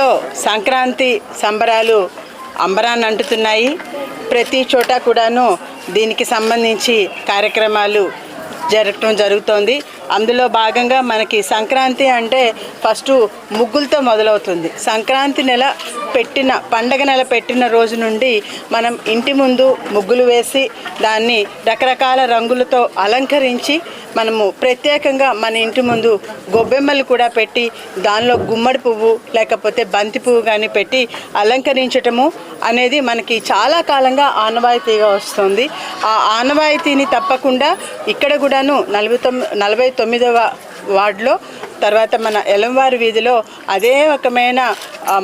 లో సంక్రాంతి సంబరాలు అంబరాన్ని అంటుతున్నాయి. ప్రతి చోట కూడాను దీనికి సంబంధించి కార్యక్రమాలు జరగటం జరుగుతోంది. అందులో భాగంగా మనకి సంక్రాంతి అంటే ఫస్ట్ ముగ్గులతో మొదలవుతుంది. సంక్రాంతి నెల పెట్టిన పండగ నెల పెట్టిన రోజు నుండి మనం ఇంటి ముందు ముగ్గులు వేసి దాన్ని రకరకాల రంగులతో అలంకరించి మనము ప్రత్యేకంగా మన ఇంటి ముందు గొబ్బెమ్మలు కూడా పెట్టి దానిలో గుమ్మడి పువ్వు లేకపోతే బంతి పువ్వు కానీ పెట్టి అలంకరించటము అనేది మనకి చాలా కాలంగా ఆనవాయితీగా వస్తుంది. ఆ ఆనవాయితీని తప్పకుండా ఇక్కడ కూడాను నలభై తొమ్మిది నలభై తొమ్మిదవ వార్డులో తర్వాత మన ఎలంవారి వీధిలో అదే రకమైన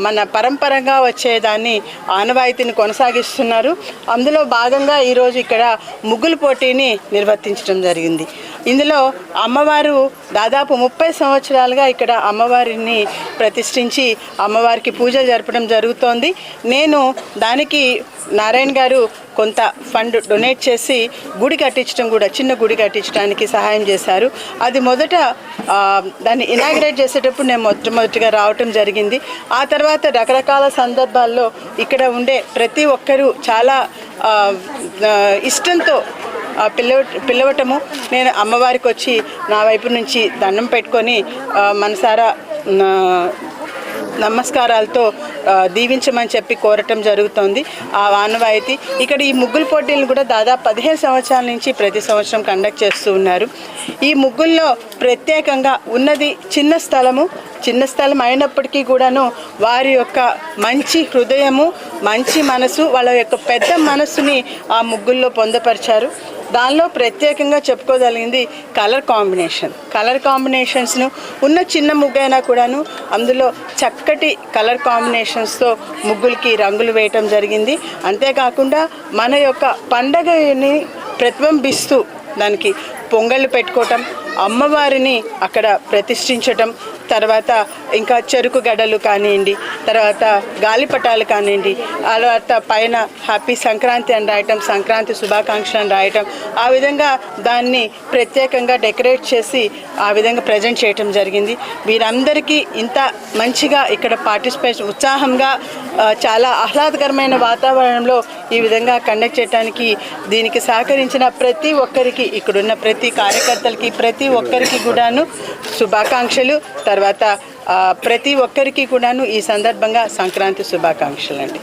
మన పరంపరంగా వచ్చేదాన్ని ఆనవాయితీని కొనసాగిస్తున్నారు. అందులో భాగంగా ఈరోజు ఇక్కడ ముగ్గులు పోటీని నిర్వర్తించడం జరిగింది. ఇందులో అమ్మవారు దాదాపు ముప్పై సంవత్సరాలుగా ఇక్కడ అమ్మవారిని ప్రతిష్ఠించి అమ్మవారికి పూజలు జరపడం జరుగుతోంది. నేను దానికి నారాయణ గారు కొంత ఫండ్ డొనేట్ చేసి గుడి కట్టించడం కూడా చిన్న గుడి కట్టించడానికి సహాయం చేశారు. అది మొదట దాన్ని ఇనాగ్రేట్ చేసేటప్పుడు నేను మొట్టమొదటిగా రావటం జరిగింది. ఆ తర్వాత రకరకాల సందర్భాల్లో ఇక్కడ ఉండే ప్రతి ఒక్కరూ చాలా ఇష్టంతో పిలవ పిలవటము నేను అమ్మవారికి వచ్చి నా వైపు నుంచి దండం పెట్టుకొని మనసారా నమస్కారాలతో దీవించమని చెప్పి కోరటం జరుగుతోంది. ఆ ఆనవాయితీ ఇక్కడ ఈ ముగ్గుల పోటీలను కూడా దాదాపు పదిహేను సంవత్సరాల నుంచి ప్రతి సంవత్సరం కండక్ట్ చేస్తూ ఉన్నారు. ఈ ముగ్గుల్లో ప్రత్యేకంగా ఉన్నది చిన్న స్థలము. చిన్న స్థలం అయినప్పటికీ కూడాను వారి యొక్క మంచి హృదయము మంచి మనసు వాళ్ళ యొక్క పెద్ద మనసుని ఆ ముగ్గుల్లో పొందపరిచారు. దానిలో ప్రత్యేకంగా చెప్పుకోగలిగింది కలర్ కాంబినేషన్. కలర్ కాంబినేషన్స్ను ఉన్న చిన్న ముగ్గైనా కూడాను అందులో చక్కటి కలర్ కాంబినేషన్స్తో ముగ్గులకి రంగులు వేయటం జరిగింది. అంతేకాకుండా మన యొక్క పండగని ప్రతిబింబిస్తూ దానికి పొంగళ్ళు పెట్టుకోవటం అమ్మవారిని అక్కడ ప్రతిష్ఠించటం తర్వాత ఇంకా చెరుకు గడలు కానివ్వండి తర్వాత గాలిపటాలు కానివ్వండి తర్వాత పైన హ్యాపీ సంక్రాంతి అని రాయటం సంక్రాంతి శుభాకాంక్షలు అని రాయటం ఆ విధంగా దాన్ని ప్రత్యేకంగా డెకరేట్ చేసి ఆ విధంగా ప్రజెంట్ చేయటం జరిగింది. వీరందరికీ ఇంత మంచిగా ఇక్కడ పార్టిసిపేట్ ఉత్సాహంగా చాలా ఆహ్లాదకరమైన వాతావరణంలో ఈ విధంగా కండక్ట్ చేయడానికి దీనికి సహకరించిన ప్రతి ఒక్కరికి ఇక్కడున్న ప్రతి కార్యకర్తలకి ప్రతి ఒక్కరికి కూడాను శుభాకాంక్షలు. తర్వాత ఆ, ప్రతి ఒక్కరికి కూడాను ఈ సందర్భంగా సంక్రాంతి శుభాకాంక్షలు అండి